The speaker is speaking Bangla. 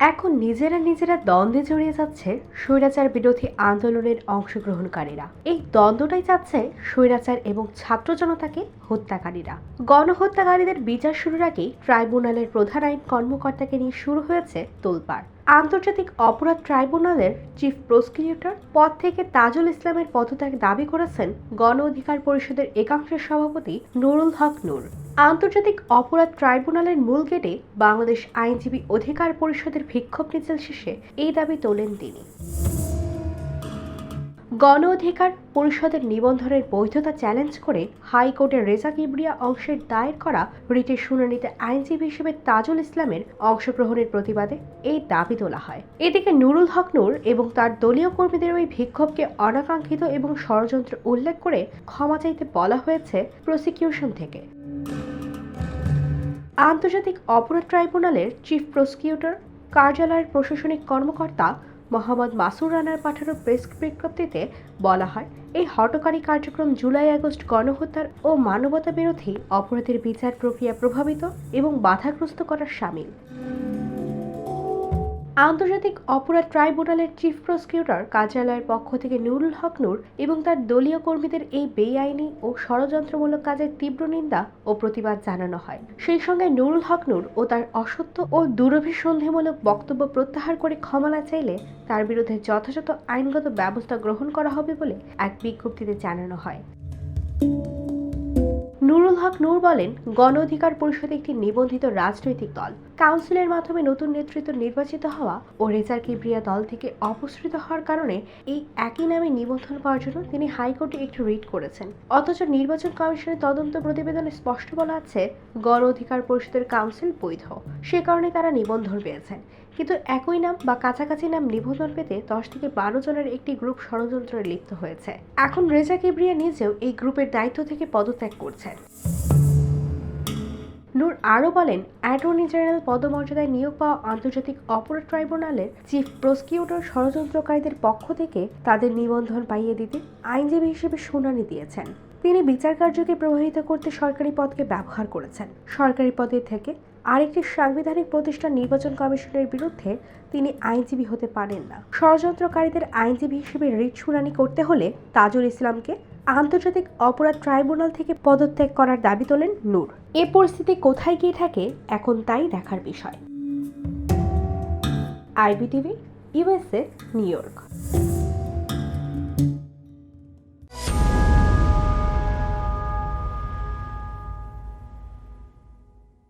এখন নিজেরা নিজেরা দ্বন্দ্বে জড়িয়ে যাচ্ছে স্বৈরাচার বিরোধী আন্দোলনের অংশগ্রহণকারীরা। এই দ্বন্দ্বটাই চাচ্ছে স্বৈরাচার এবং ছাত্র জনতাকে হত্যাকারীরা। গণহত্যাকারীদের বিচার শুরুর আগেই ট্রাইব্যুনালের প্রধান আইন কর্মকর্তাকে নিয়ে শুরু হয়েছে তোলপাড়। আন্তর্জাতিক অপরাধ ট্রাইব্যুনালের চিফ প্রসিকিউটর পদ থেকে তাজুল ইসলামের পদত্যাগ দাবি করেছেন গণ অধিকার পরিষদের একাংশের সভাপতি নুরুল হক নূর। আন্তর্জাতিক অপরাধ ট্রাইব্যুনালের মূল গেটে বাংলাদেশ আইনজীবী অধিকার পরিষদের বিক্ষোভ মিছিল শেষে এই দাবি তোলেন তিনি। গণ অধিকার পরিষদের নিবন্ধনের বৈধতা চ্যালেঞ্জ করে হাইকোর্টের রেজা কিবরিয়া অংশের দায়ের করা রিটের শুনানিতে আইনজীবী হিসেবে তাজুল ইসলামের অংশগ্রহণের প্রতিবাদে এই দাবি তোলা হয়। এদিকে নুরুল হক নূর এবং তার দলীয় কর্মীদের ওই বিক্ষোভকে অনাকাঙ্ক্ষিত এবং ষড়যন্ত্র উল্লেখ করে ক্ষমা চাইতে বলা হয়েছে প্রসিকিউশন থেকে। আন্তর্জাতিক অপরাধ ট্রাইব্যুনালের চিফ প্রসিকিউটর, কার্যালয়ের প্রশাসনিক কর্মকর্তা মোহাম্মদ মাসুর রানার পাঠানো প্রেস বিজ্ঞপ্তিতে বলা হয়, এই হটকারী কার্যক্রম জুলাই আগস্ট গণহত্যার ও মানবতা বিরোধী অপরাধের বিচার প্রক্রিয়া প্রভাবিত এবং বাধাগ্রস্ত করার সামিল। আন্তর্জাতিক অপরাধ ট্রাইব্যুনালের চিফ প্রসিকিউটর কার্যালয়ের পক্ষ থেকে নুরুল হক নূর এবং তার দলীয় কর্মীদের এই বেআইনি ও ষড়যন্ত্রমূলক কাজের তীব্র নিন্দা ও প্রতিবাদ জানানো হয়। সেই সঙ্গে নুরুল হক নূর ও তার অসত্য ও দুরভিসন্ধিমূলক বক্তব্য প্রত্যাহার করে ক্ষমা চাইলে তার বিরুদ্ধে যথাযথ আইনগত ব্যবস্থা গ্রহণ করা হবে বলে এক বিজ্ঞপ্তিতে জানানো হয়। নুরুল হক নূর বলেন, গণ অধিকার পরিষদ একটি নিবন্ধিত রাজনৈতিক দল। কাউন্সিলের মাধ্যমে নতুন নেতৃত্ব নির্বাচিত হওয়া ও রেজার কিবরিয়া দল থেকে অপসৃত হওয়ার কারণে এই একই নামে নিবন্ধন পাওয়ার জন্য তিনি হাইকোর্টে একটি রিট করেছেন। অথচ নির্বাচন কমিশনের তদন্ত প্রতিবেদনে স্পষ্ট বলা আছে, গণ অধিকার পরিষদের কাউন্সিল বৈধ। সে কারণে তারা নিবন্ধন পেয়েছেন কিন্তু একই নাম বা কাছাকাছি নাম নিবন্ধন পেতে দশ থেকে বারো জনের একটি গ্রুপ ষড়যন্ত্রে লিপ্ত হয়েছে। এখন রেজা কিবরিয়া নিজেও এই গ্রুপের দায়িত্ব থেকে পদত্যাগ করছেন। নূর আরও বলেন, অ্যাটর্নি জেনারেল পদমর্যাদায় নিয়োগ পাওয়া আন্তর্জাতিক অপরাধ ট্রাইব্যুনালের চিফ প্রসিকিউটর ষড়যন্ত্রকারীদের পক্ষ থেকে তাদের নিবন্ধন পাইয়ে দিতে আইনজীবী হিসেবে শুনানি দিয়েছেন। তিনি বিচার কার্যকে প্রভাবিত করতে সরকারি পদকে ব্যবহার করেছেন। সরকারি পদে থেকে আরেকটি সাংবিধানিক প্রতিষ্ঠান নির্বাচন কমিশনের বিরুদ্ধে তিনি আইনজীবী হতে পারেন না। ষড়যন্ত্রকারীদের আইনজীবী হিসেবে রিট শুনানি করতে হলে তাজুল ইসলামকে আন্তর্জাতিক অপরাধ ট্রাইব্যুনাল থেকে পদত্যাগ করার দাবি তোলেন নূর। এ পরিস্থিতি কোথায় গিয়ে থাকে, এখন তাই দেখার বিষয়। IBTV USA New York.